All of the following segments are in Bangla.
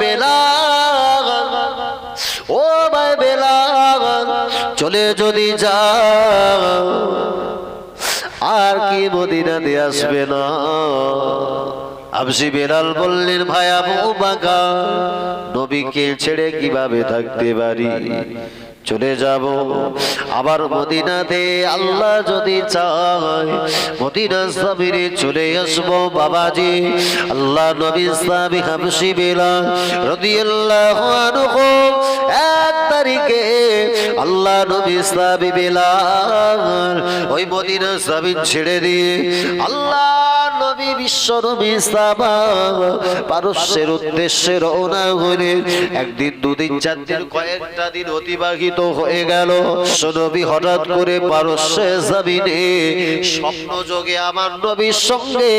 বেলা ও ভাই বেলা চলে যদি যা আর কি মদিনাতে আসবে না। আবসি বেলাল বললেন, ভাই আবু বাকা, নবীকে ছেড়ে কীভাবে থাকতে পারি? চলে যাব। আবার মদিনাতে আল্লাহ যদি চায়, মদিনা সাবিরে চলে আসব বাবাজি। আল্লাহ নবী সাবি হাবসি বেলাল রাদিয়াল্লাহু আনহু, এক তারিখে আল্লাহ নবী সাবি বেলাল ওই মদিনা সাবিন ছেড়ে দিয়ে আল্লাহ নবী বিশ্ব নবী সাবা পারস্যের উদ্দেশ্যে রওনা হলে একদিন দুদিন, চার দিন, কয়েকটা দিন অতিবাহিত হয়ে গেল। নবী হঠাৎ করে পারস্যে জামিনে স্বপ্ন যোগে আমার নবীর সঙ্গে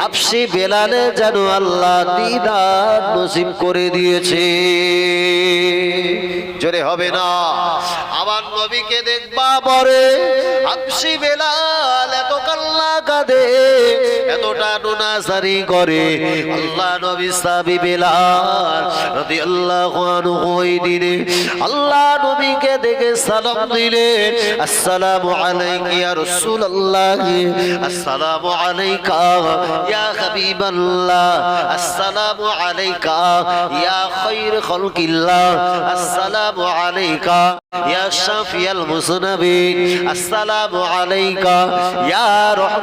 হাফসি বেলালে যেন আল্লাহ দিদার নসিব করে দিয়েছে। জোরে হবে না। আমার নবীকে দেখবা পরে হাফসি বেলাল এত কাল্লা কাঁদে, এতটা নোনাসারি করে। আল্লাহ নবী সাবি বেলাল রাদিয়াল্লাহু আনহু ওই দিনে আল্লাহ নবীকে দেখে সালাম ইয়া রাসূলুল্লাহ, আসসালামু আলাইকা ইয়া হাবিবাল্লাহ, আসসালামু আলাইকা ইয়া আলাইকা ইয়া শাফিয়াল আলাইকা ইয়া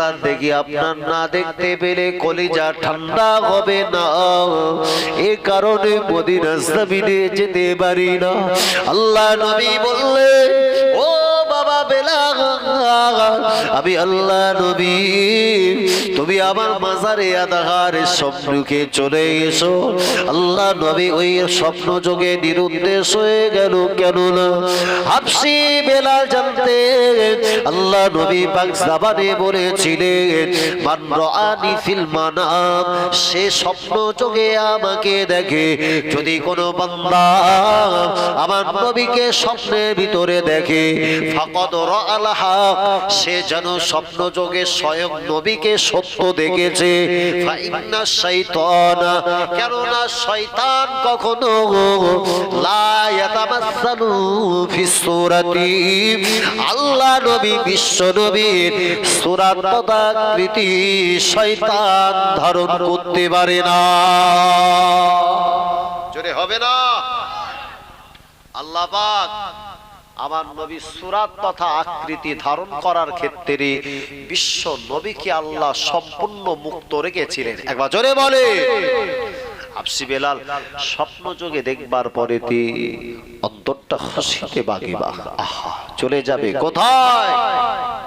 মাজার দেখি আপনার না দেখতে পেলে কলিজা ঠান্ডা হবে না। এ কারণে মদিনা জমিনে যেতে পারি না। আল্লাহ নবী বললে আমি আল্লাহ নবী। তুমি আমার মাজারে আধারে স্বপ্নকে চলে এসো। আল্লাহ নবী ওই স্বপ্ন যোগে নিরুদ্দেশ হয়ে গেল। কেন না হাফসি বেলা জানতে আল্লাহ নবী পাক বলেছিলেন, মান রাআনি ফিল মানাম সে স্বপ্ন যোগে আমাকে দেখে, যদি কোনো বান্দা আমার নবীকে স্বপ্নের ভিতরে দেখে, ফাকাদ রাআল হক সে যেন স্বপ্ন যোগে স্বয়ং নবীকে সত্য দেখেছে। কেননা শয়তান কখনো আল্লাহ নবী, বিশ্ব নবীর সূরাত তদাকৃতি শয়তান ধারণ করতে পারে না। হবে না? আল্লাহ আমার নবী সুরাত তথা আকৃতি ধারণ করার ক্ষেত্রে বিশ্ব নবীকে আল্লাহ সম্পূর্ণ মুক্ত রেখেছিলেন। একবার জোরে বলে। আফসি বেলাল, স্বপ্ন যোগে দেখবার পরে অন্তরটা খুশিতে বাগিবা আহা, চলে যাবে কোথায়?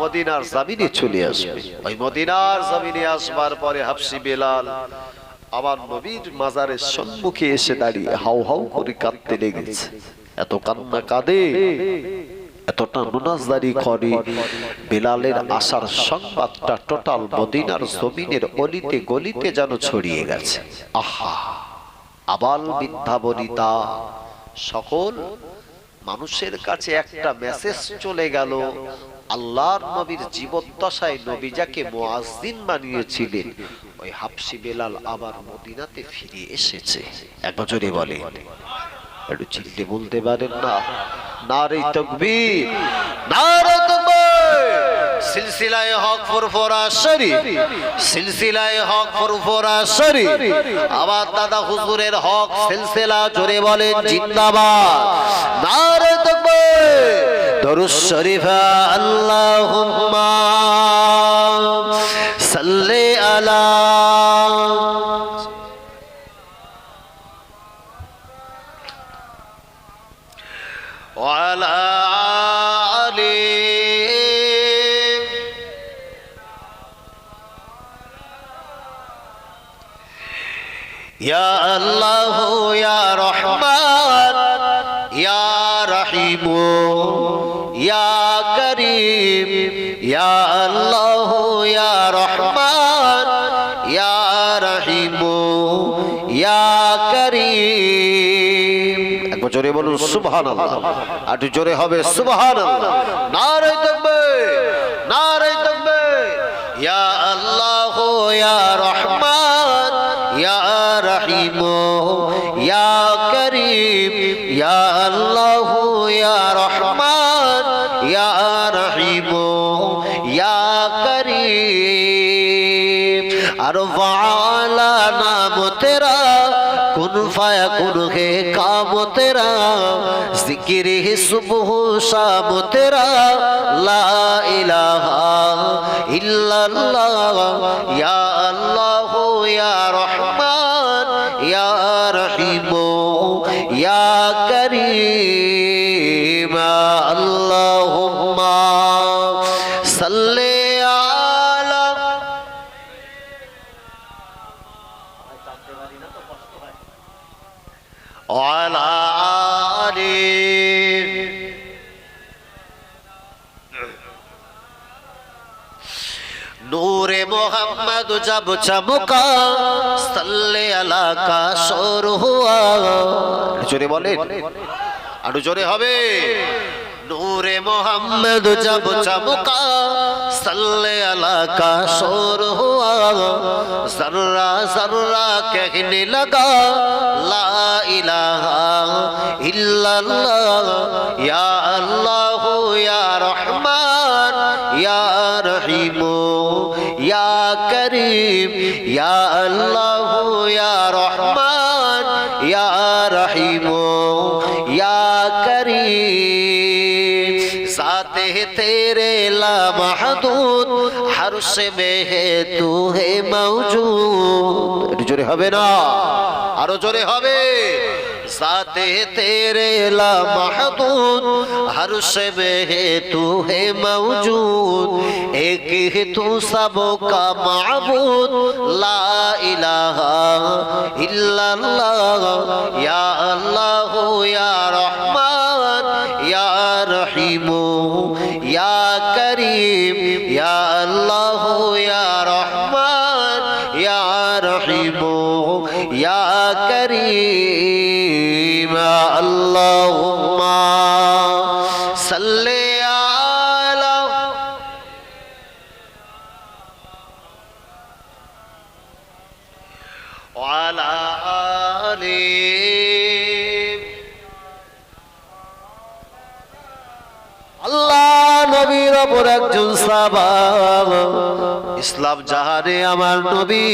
মদিনার জামিনে চলে আসবে। ওই মদিনার জামিনে আসবার পরে হাফসি বেলাল, আমার নবীর মাজারের সম্মুখে এসে দাঁড়িয়ে হাউ হাউ করে কাঁদতে লেগেছে। এত কান্না কাঁদে, এতটা মুনাজদারি করে। বেলালের আসার সংবাদটা টোটাল মদিনার জমিনের অলিতে গলিতে যেন ছড়িয়ে গেছে। আহা, আবাল বৃদ্ধা বনিতা, সকল মানুষের কাছে একটা মেসেজ চলে গেল। আল্লাহর নবীর জীবদ্দশায় নবী যাকে মুয়াজ্জিন বানিয়েছিলেন, ওই হাফসি বেলাল আবার মদিনাতে ফিরে এসেছে। এক বছরই বলে একটু চিল্লে বলতে পারেন না। নারে তকবীর নারে তকবীর। সিলসিলায়ে হক ফুরফুরা শরীফ, সিলসিলায়ে হক ফুরফুরা শরীফ। আবার দাদা হুজুরের হক সিলসিলা জোরে বলেন জিন্দাবাদ। নারে তকবীর, দরুদ শরীফ, আল্লাহুম্মা সাল্লি আলা ইয়া আল্লাহ, ইয়া ইয়া আল্লাহ, ইয়া ইয়া করিম। জোরে বলুন, সুবহানাল্লাহ। আর জোরে হবে, সুবহানাল্লাহ। নারে তাকবীর নারে তাকবীর। ইয়া আল্লাহ, ইয়া রহমান। আর ওয়ালা নাম তেরা, কুন ফায়া কুন হে কাম তেরা, জিকির হে শাম তেরা, লা ইলাহা ইল্লাল্লাহ, ইয়া মোহাম্মদ জব চমকা, সাল্লে আলা কা হুয়া। জোরে বলেন। আরও জোরে হবে। নূরে মোহাম্মদ জব চমকা, সাল্লে আলা কা হুয়া। জররা জররা কহনে লাগা, লা ইলাহা ইল্লাল্লাহ। ইয়া আল্লাহ ইয়া রহমান, ইয়া রহিম করিম। ইয়া আল্লাহ, ইয়া রহমান, ইয়া রহিম, ইয়া করিম। সাথে তেরে লা মাহদুদ হর সে মেহে তু হে মৌজু জোরে হবে না? আরও জোরে হবে। साते तेरे ला महदूद हर से में है तू है मौजूद एक ही तू सबका माबूद ला इलाहा इल्लल्लाह या अल्लाह या रहमान या रहीम या करीम या अल्लाह या रहमान या रहीम या करीम ইসলাম জাহানে আমার নবী,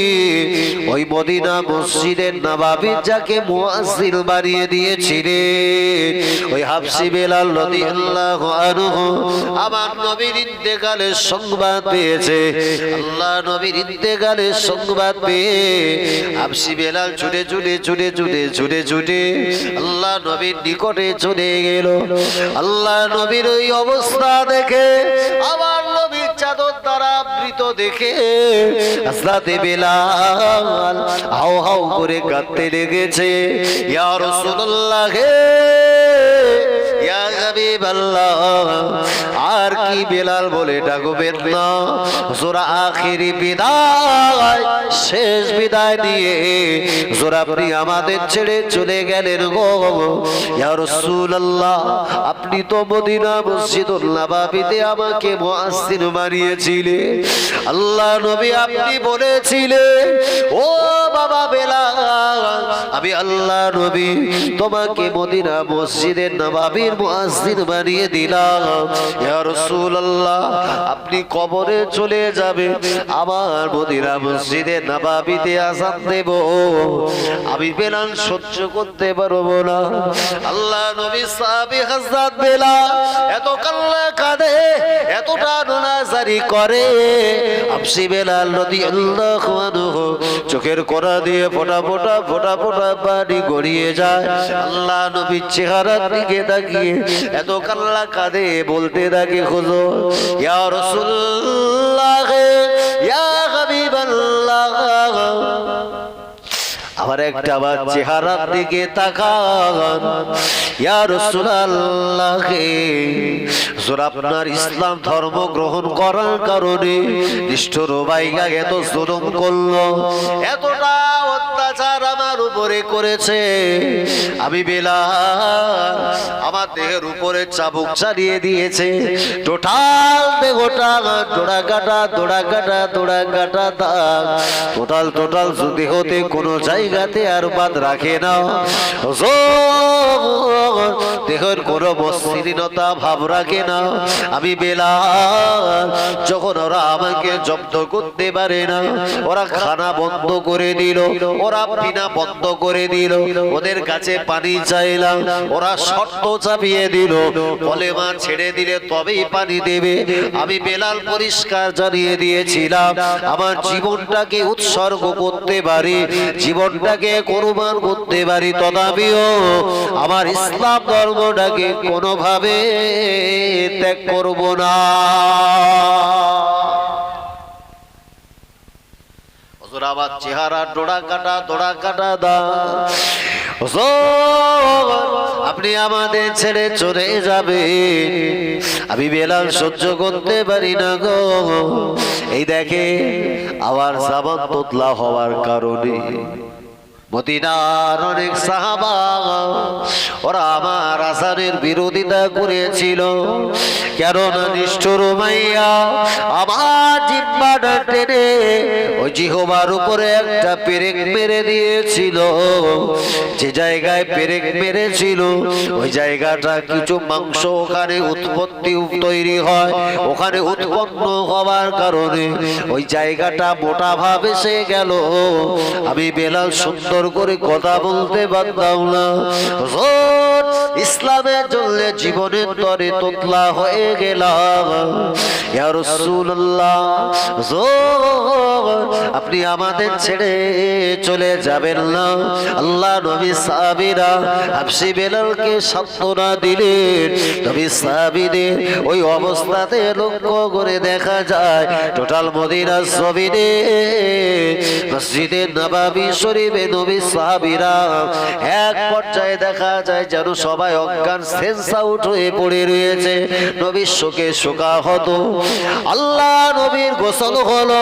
ওই মদিনা মসজিদের নবাবী যাকে মুয়াজ্জিল বানিয়ে দিয়েছিলেন ওই হাফসি বেলাল রাদিয়াল্লাহু আনহু আমার নবীর ইন্তেকালের সংবাদ পেয়েছে। আল্লাহ নবীর ইন্তেকালের সংবাদ পেয়ে হাফসি বেলাল ছুটে ছুটে ছুটে ছুটে ছুটে ছুটে আল্লাহ নবীর নিকটে চলে গেল। আল্লাহ নবীর ওই অবস্থা দেখে আমার আবৃত দেখে আসলাতে বেলাল হাও হাও করে কাঁদতে লেগেছে। ইয়া রাসূলুল্লাহ হে ইয়া হাবিবাল্লাহ আর কি বেলাল বলে জোরা আখিরি বিদায়, শেষ বিদায় দিয়ে জোরা আপনি আমাদের ছেড়ে চলে গেলেন গো। আপনি তো মদিনা মসজিদুল নবাবিতে আমাকে মুয়াজ্জিন বানিয়েছিলেন আল্লাহ নবী আপনি বলেছিলেন ও বাবা বেলাল, আমি আল্লাহ নবী তোমাকে মদিনা মসজিদের নবাবির মুয়াজ্জিন বানিয়ে দিলাম। আপনি কবরে চলে যাবে আমার মদিনা মসজিদের নবাবিতে আযান দেব। আমি বেলাল সহ্য করতে পারব না। আল্লাহ নবী সাহাবী হযরত বেলাল এত কাল্লা কাঁদে, এতটা নাজারি করে। আপসি বেলাল রাদিয়াল্লাহু আনহু চোখের কোণা দিয়ে ফোঁটা ফোঁটা ফোঁটা ফোঁটা পানি গড়িয়ে যায়। আল্লাহ নবীর চেহারার দিকে তাকিয়ে এত কাল্লা কাঁদে বলতে থাকে খুঁজো ইয়া রাসূলুল্লাহ ইয়া হাবিবাল্লাহ আমার একটা আবার চেহারার দিকে তাকান। ইয়া রাসূলুল্লাহ আপনার ইসলাম ধর্ম গ্রহণ করার কারণে নিষ্ঠুর বাইগা এত জুলুম করল, এতটা অত্যাচার আমার উপরে করেছে। আমি বেলা আমার দেহের উপরে চাবুক চালিয়ে দিয়েছে। টোটাল দেহটা দোড়া কাটা দোড়া কাটা দোড়া কাটা দাগ। টোটাল টোটাল দেহতে কোনো জায়গাতে আর বাদ রাখে না। দেহের কোনো মসৃণতা ভাব রাখে না। আমি বেলা যখন ওরা আমাকে জব্দ করতে পারে না, ওরা খানা বন্ধ করে দিল, ওরা পিনা বন্ধ করে দিল, ওদের কাছে পানি চাইলাম, ওরা শর্ত চাপিয়ে দিল, বলে, মা, ছেড়ে দিলে তবেই পানি দেবে। আমি বেলাল পরিষ্কার জানিয়ে দিয়েছিলাম, আমার জীবনটাকে উৎসর্গ করতে পারি জীবনটাকে কোরবান করতে পারি তথাপিও আমার ইসলাম ধর্মটাকে কোনোভাবে ত্যাগ করব না। আমার চেহারা ডোড়া কাটা দোড়া কাটা দা। আপনি আমাদের ছেড়ে চলে যাবে আমি বেলাল সহ্য করতে পারি না গো। এই দেখে আবার সাবান তোতলা হওয়ার কারণে মদিনার অনেক সাহাবা ওরা আমার আসারের বিরোধিতা করেছিল। কেননা নিষ্ঠুর মাইয়া আমার জিব্বাটা টেনে ওই জিহবার উপরে একটা পেরেক মেরে দিয়েছিল। যে জায়গায় পেরেক মেরেছিল, ওই জায়গাটা কিছু মাংস ওখানে উৎপত্তি তৈরি হয়, ওখানে উৎপন্ন হওয়ার কারণে ওই জায়গাটা মোটা ভাবে সে গেল। আমি বেলাল সুন্দর করে কথা বলতে পারতাম না। ইসলামের জন্য জীবনের তরে তোতলা হয়ে গেলাম। আপনি আমাদের ছেড়ে চলে যাবেন না। আল্লাহ নবী সাহাবীরা হাবশি বেলালকে সান্ত্বনা দিলেন। নবী সাহাবীদের ওই অবস্থাতে লক্ষ্য করে দেখা যায়, টোটাল মদিনা জমিনে মসজিদে নবাবী শরীফে নবী সাহাবীরা এক পর্যায়ে দেখা যায় যেন সবাই অজ্ঞান, সেন্স আউট হয়ে পড়ে রয়েছে। নবীর শোকে শোকা হতো আল্লাহ নবীর গোসল হলো।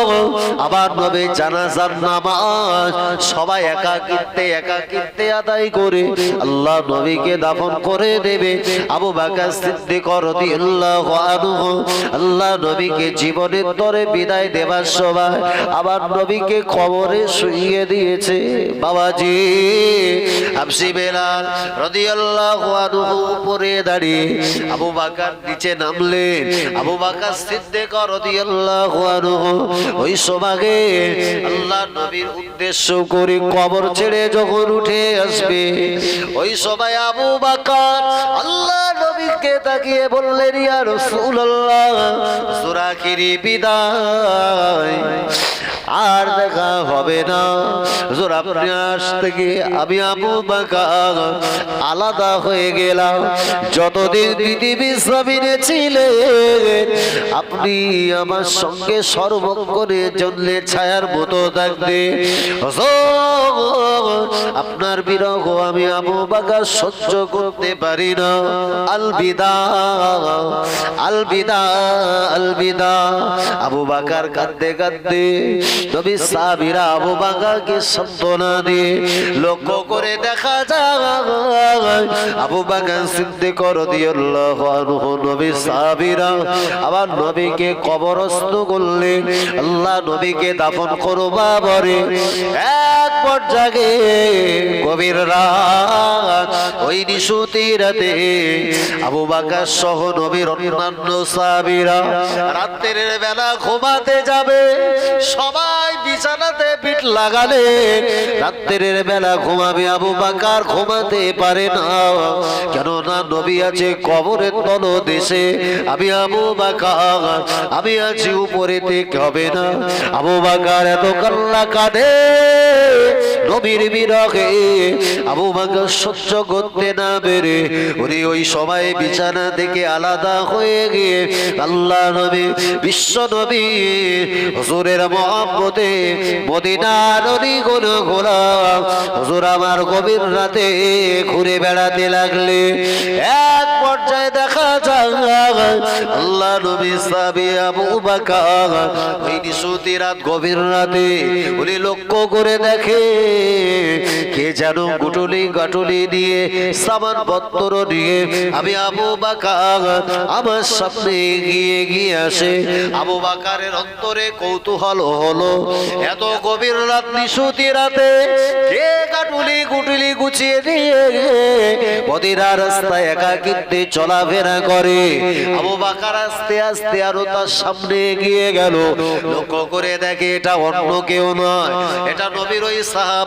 আবার নবী জানাজার নামাজ। সবাই একাকিত্বে আদায় করে আল্লাহ নবীকে দাফন করে দেবে। আবু আল্লাহ নবীকে জীবনের তরে বিদায় দেবার আবার নবীকে কবরে শুইয়ে দিয়েছে। বাবাজি হাবসি বেলাল রাদিয়াল্লাহু আনহু উপরে দাঁড়িয়ে আবু বাকার নিচে নামলেন। আবু বাকার সিদ্দিক রাদিয়াল্লাহু আনহু ওই সমাগে আল্লাহ নবীর উদ্দেশ্য করে কবর ছেড়ে যখন উঠে আসবে ওই সবাই আবু বাকার আল্লাহ নবীকে তাকিয়ে বললেন ইয়া রাসূলুল্লাহ সুরাকিরি বিদায়। আর দেখা হবে না। হুজুর আপনি আজ থেকে আমি আবু বাকার আলাদা হয়ে গেলাম। যতদিন পৃথিবী জমিনে ছিলেন আপনি আমার সঙ্গে সর্বক্ষণের জন্য ছায়ার মতো থাকবে আপনার বিরহ আমি আবু বাকার সহ্য করতে পারি না। আলবিদা আলবিদা আলবিদা। আবু বাকার কাঁদতে কাঁদতে নবী সাহাবীরা আবু দিয়ে লক্ষ্য করে দেখা যায় আবু রাদিয়াল্লাহু আনহু নবী সাহাবীরা আবার নবীকে কবরস্থ আল্লাহ নবীকে দাফন করবা বরে এক পর্যায়ে রাত ওই নিশুতি রাতে আবু বাকার সহ নবীর অন্যান্য সাহাবীরা রাতের বেলা ঘুমাতে যাবে। সবাই রাত্রের বেলা ঘুমাবে আবু বাকার, ঘুমাতে পারে না। কেন না নবী আছে কবরের তল দেশে আমি আবু বাকার, আমি আছি উপরে হবে না। আবু বাকার এত কান্না কাঁদে। নবীর বিরহে আবু বকর সহ্য করতে না পেরে উনি ওই সময় বিছানা থেকে আলাদা হয়ে গিয়ে আল্লাহ নবী, বিশ্ব নবী, হুজুরের মহব্বতে মদিনার কোন ঘোরা। হুজুর আমার গভীর রাতে ঘুরে বেড়াতে লাগলে এক পর্যায়ে দেখা যায় আল্লাহ নবী সাবি আবু বাকার ওই নিশুতি রাত গভীর রাতে উনি লক্ষ্য করে দেখে কে যেন গুটুলি গাটুলি দিয়ে সামান পত্র নিয়ে আমি আবু বাকার আমার সামনে গিয়ে গিয়ে আসে। আবু বাকারের অন্তরে কৌতূহল হলো। এত গভীর রাত নিশুতি রাতে কে গাটুলি গুটুলি গুছিয়ে দিয়ে মদিনা রাস্তায় একাকিত্বে চলাফেরা করে? আবু বাকার আস্তে আস্তে আরও তার সামনে এগিয়ে গেল। লক্ষ্য করে দেখে এটা অন্য কেউ নয়। এটা নবীর ওই সাহাবা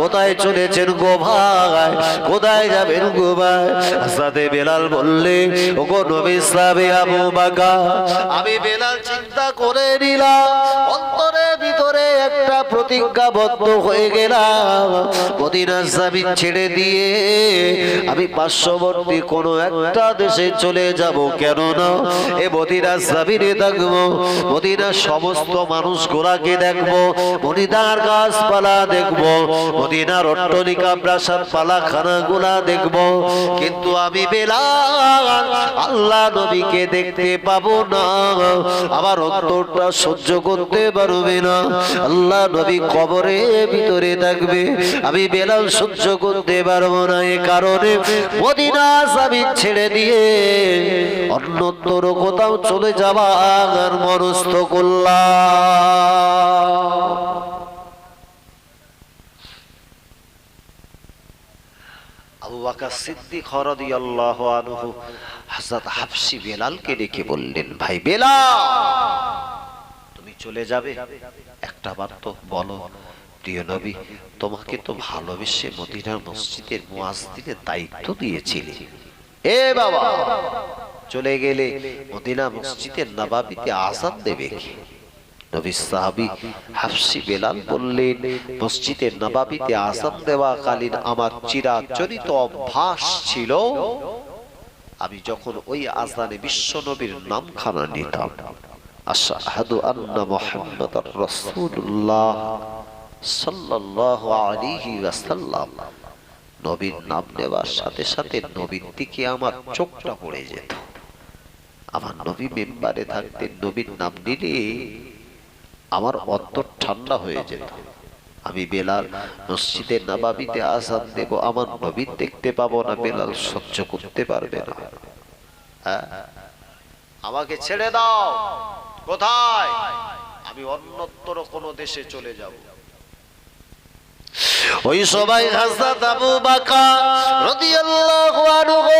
কোথায় চলেছেন গো ভাই? কোথায় যাবেন গো ভাই? সাথে বেলাল বললে ও গো নবী সাহাবে আবু আমি বেলাল চিন্তা করে নিলাম, অন্তরের ভিতরে একটা প্রতিজ্ঞাবদ্ধ হয়ে গেলাম। মদিনার ছেড়ে দিয়ে আমি পার্শ্ববর্তী কোনো একটা দেশে চলে যাব কেন না এ মদিনার জামিনে থাকব মদিনার সমস্ত মানুষ গোড়াকে দেখব মদিনার গাছপালা দেখব, মদিনার অট্টলিকা, প্রাসাদ পালাখানা গুলা দেখব। কিন্তু আমি বেলাল, আল্লাহ নবীকে দেখতে পাবো না। আমার অন্তরটা সহ্য করতে পারবে না। আল্লাহ নবী কবরে ভিতরে থাকবে। আমি বেলাল সহ্য করতে পারব না। এ কারণে মদিনা আমি ছেড়ে দিয়ে অন্যত্র কোথাও চলে যাবার মনস্থ করলাম। আনহু হাফসি বেলালকে ডেকে বললেন, ভাই বেলাল, তুমি চলে যাবে? একটা তো বলো তোমাকে তো ভালোবেসে মসজিদের দায়িত্ব দিয়েছিলে। এ বাবা, চলে গেলে মদিনা মসজিদের নবাবিতে আজান দেবে কে? নবী সাহাবী হাফসি বেলাল বললেন মসজিদের নবাবিতে আজান দেওয়া কালীন আমার চিরাচরিত অভ্যাস ছিল, আমি যখন ওই আজানে বিশ্ব নবীর নামখানা নিতাম। আশহাদু আন্না মুহাম্মাদার রাসূলুল্লাহ সাল্লাল্লাহু আলাইহি ওয়াসাল্লাম। নবীর নাম নেওয়ার সাথে সাথে নবীর দিকে আমার চোখটা পড়ে যেত। আমার নবী মেম্বারে থাকতেন, নবীর নাম নিলে আমার অন্তর ঠান্ডা হয়ে যেত আমি বেলাল মসজিদের নবাবিতে আজান দেব, আমার নবীন দেখতে পাবো না, বেলাল সহ্য করতে পারবে না। হ্যাঁ? আমাকে ছেড়ে দাও। কোথায়? আমি অন্যত্র কোনো দেশে চলে যাব। ওই সবাই হাজরত আবু বাকর রাদিয়াল্লাহু আনহু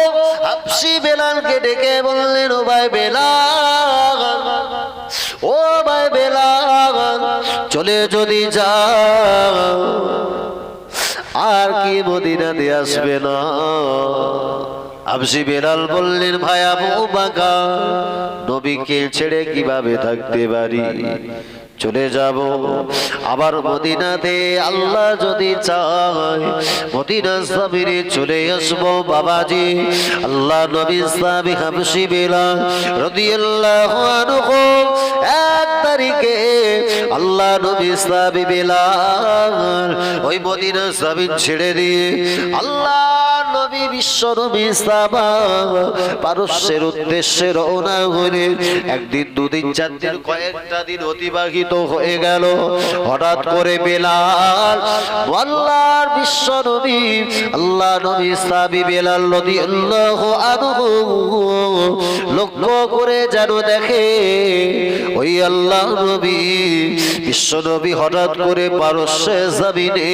হাবশি বেলালকে ডেকে বললেন, ও ভাই বেলাল চলে যদি যাও, আর কি মদিনাতে আসবে না? আবসি বেলাল বললেন, ভাই আবু বাকা, নবীকে ছেড়ে কীভাবে থাকতে পারি? চলে যাব। আবার মদিনাতে আল্লাহ যদি চায়, মদিনা সাবিরে চলে আসব, বাবাজি। আল্লাহ নবী সাবি হাবসি বেলাল রাদিয়াল্লাহু এক আল্লাহ নবী সাবি বেলাল ওই মদিনা সাবিন ছেড়ে দিয়ে আল্লাহ নবী, বিশ্ব সাবা পারস্যের উদ্দেশ্যে রওনা হলেন একদিন, দুদিন, চার দিন, কয়েকটা দিন অতিবাহিত হয়ে গেল। হঠাৎ করে বেলাল, আল্লাহর বিশ্ব নবী, আল্লাহ নবী সাবি বেলাল নদী আল্লাহ আনহু লক্ষ্য করে যেন দেখে, ওই আল্লাহ নবী, বিশ্ব নবী হঠাৎ করে পারস্যে জামিনে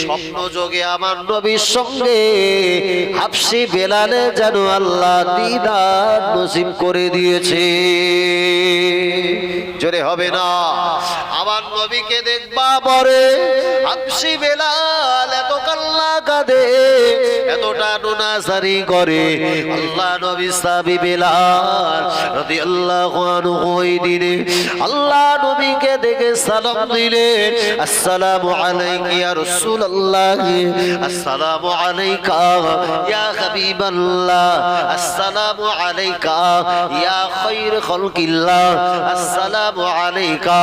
স্বপ্ন যোগে আমার নবীর সঙ্গে হাফসি বেলালে যেন আল্লাহ দিদার নসিম করে দিয়েছে। জোরে হবে না। নবীকে দেখবা পরে। হাফসি বেলাল এত কাল্লা কাঁদে, এতটা নোনাসারি করে। আল্লাহ নবী সাবি বেলাল রাদিয়াল্লাহু আনহু ওই দিনে আল্লাহ নবীকে দেখে সালাম দিলেন, আসসালামু আলাইকা ইয়া রাসূলুল্লাহ, আসসালামু আলাইকা ইয়া হাবিবাল্লাহ, আসসালামু আলাইকা ইয়া খায়র খালকিল্লাহ, আসসালামু আলাইকা